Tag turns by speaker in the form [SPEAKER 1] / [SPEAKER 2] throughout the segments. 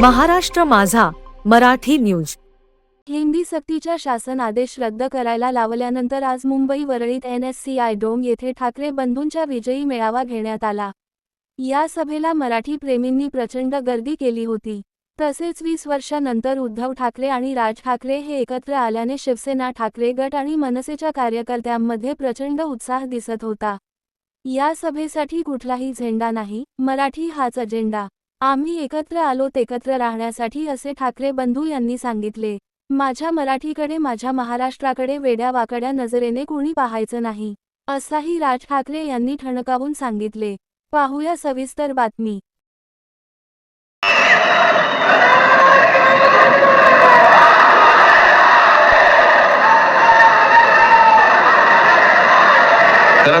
[SPEAKER 1] महाराष्ट्र माझा मराठी न्यूज.
[SPEAKER 2] हिंदी सक्तीच्या शासन आदेश रद्द करायला लावल्यानंतर आज Mumbai वरळीत N S C I dome येथे ठाकरे बंधूंच्या विजयी मेळावा घेण्यात आला. या सभेला मराठी प्रेमींनी प्रचंड गर्दी केली होती. तसेच वीस वर्षानंतर उद्धव ठाकरे आणि राज ठाकरे हे एकत्र आल्याने शिवसेना ठाकरे गट आणि मनसेच्या कार्यकर्त्यांमध्ये प्रचंड उत्साह दिसत होता. या सभेसाठी कुठलाही झेंडा नाही मराठी हाच अजेंडा. आम्ही एकत्र आलोत एकत्र राहण्यासाठी असे ठाकरे बंधू यांनी सांगितले. माझ्या मराठीकडे माझ्या महाराष्ट्राकडे वेड्या वाकड्या नजरेने कुणी पाहायचं नाही असाही राज ठाकरे यांनी ठणकावून सांगितले. पाहूया सविस्तर बातमी.
[SPEAKER 3] तर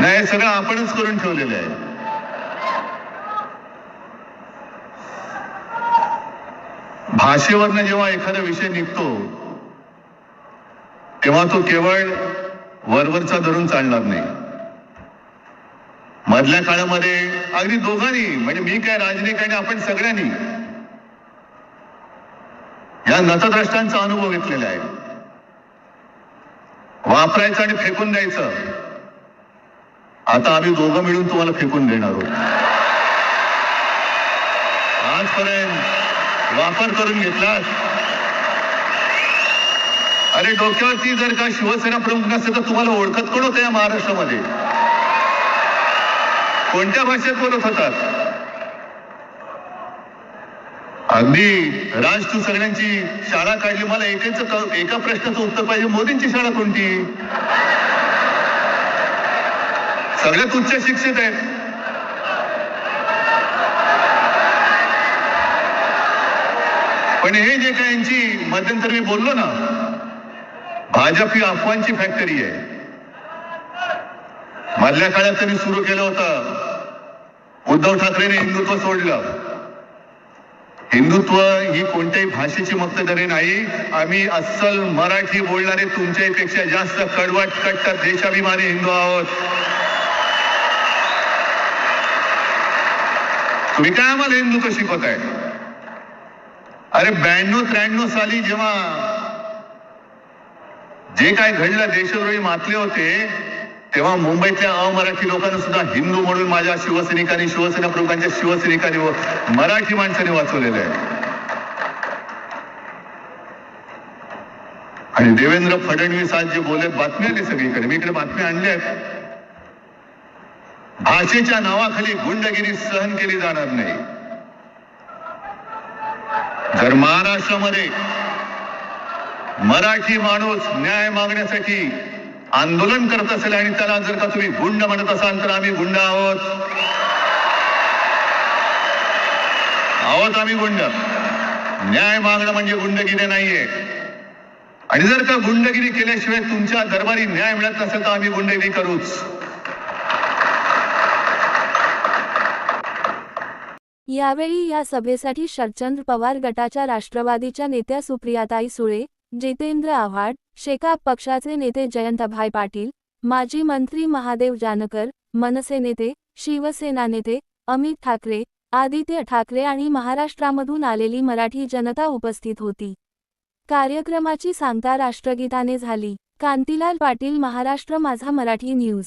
[SPEAKER 4] नाही हे सगळं आपणच करून ठेवलेलं आहे. भाषेवरनं जेव्हा एखादा विषय निघतो तेव्हा तो केवळ वरवरचा धरून चालणार नाही. मधल्या काळामध्ये अगदी दोघांनी म्हणजे मी काय राजनिक आणि आपण सगळ्यांनी या नतद्रष्टांचा अनुभव घेतलेला आहे. वापरायचं आणि फेकून द्यायचं. आता आम्ही दोघं मिळून तुम्हाला फेकून देणार आहोत. आजपर्यंत वापर करून घेतला अरे डोक्यावरती जर का शिवसेना प्रमुख नसेल तर तुम्हाला ओळखत कोण होतं या महाराष्ट्रामध्ये? कोणत्या भाषेत बोलत होतात? अगदी राज तू सगळ्यांची शाळा काढली. मला एकेच एका प्रश्नाचं उत्तर पाहिजे. मोदींची शाळा कोणती? सगळ्यात उच्च शिक्षित आहेत. पण हे जे काय यांची मध्यंतरी मी बोललो ना भाजप ही अफवांची फॅक्टरी आहे. मधल्या काळात त्यांनी सुरू केलं होतं. उद्धव ठाकरेने हिंदुत्व सोडलं. हिंदुत्व ही कोणत्याही भाषेची मक्तदरी नाही. आम्ही अस्सल मराठी बोलणारे तुमच्यापेक्षा जास्त कडवट कट्टर देशाभिमानी हिंदू आहोत. मी काय आम्हाला हिंदू शिकवत अरे ब्याण्णव त्र्याण्णव साली जेव्हा जे काय घडलं देशद्रोही मातले होते तेव्हा मुंबईतल्या अमराठी लोकांना सुद्धा हिंदू म्हणून माझ्या शिवसैनिकांनी शिवसेना प्रमुखांच्या शिवसैनिकांनी व मराठी माणसाने वाचवलेले आहे. आणि देवेंद्र फडणवीस आज जे बोलले बातम्या आली सगळीकडे. मी इकडे बातम्या आणल्या आहेत भाषेच्या नावाखाली गुंडगिरी सहन केली जाणार नाही. जर महाराष्ट्रामध्ये मराठी माणूस न्याय मागण्यासाठी आंदोलन करत असेल आणि त्याला जर का तुम्ही गुंड म्हणत असाल तर आम्ही गुंड आहोत. आहोत आम्ही गुंड. न्याय मागणं म्हणजे गुंडगिरी नाहीये. आणि जर का गुंडगिरी केल्याशिवाय तुमच्या दरबारी न्याय मिळत नसेल तर आम्ही गुंडगिरी करूच.
[SPEAKER 2] यावेळी या सभेसाठी शरचंद्र पवार गटाच्या राष्ट्रवादीच्या नेत्या सुप्रियाताई सुळे जितेंद्र आव्हाड शेकाप पक्षाचे नेते जयंतभाई पाटील माजी मंत्री महादेव जानकर मनसे नेते शिवसेना नेते अमित ठाकरे आदित्य ठाकरे आणि महाराष्ट्रामधून आलेली मराठी जनता उपस्थित होती. कार्यक्रमाची सांगता राष्ट्रगीताने झाली. कांतीलाल पाटील महाराष्ट्र माझा मराठी न्यूज.